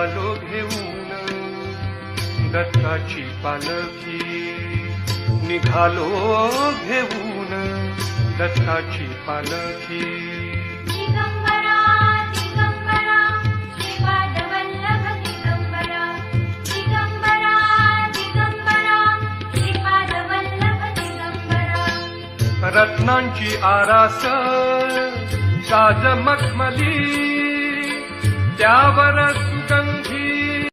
निघालो घेऊन. दत्ताची पालखी निघालो घेऊन. दत्ताची पालखी. दिगंबरा दिगंबरा श्रीपादवल्लभ दिगंबरा. दिगंबरा दिगंबरा श्रीपादवल्लभ दिगंबरा. रत्नांची आरास साज मखमली वरी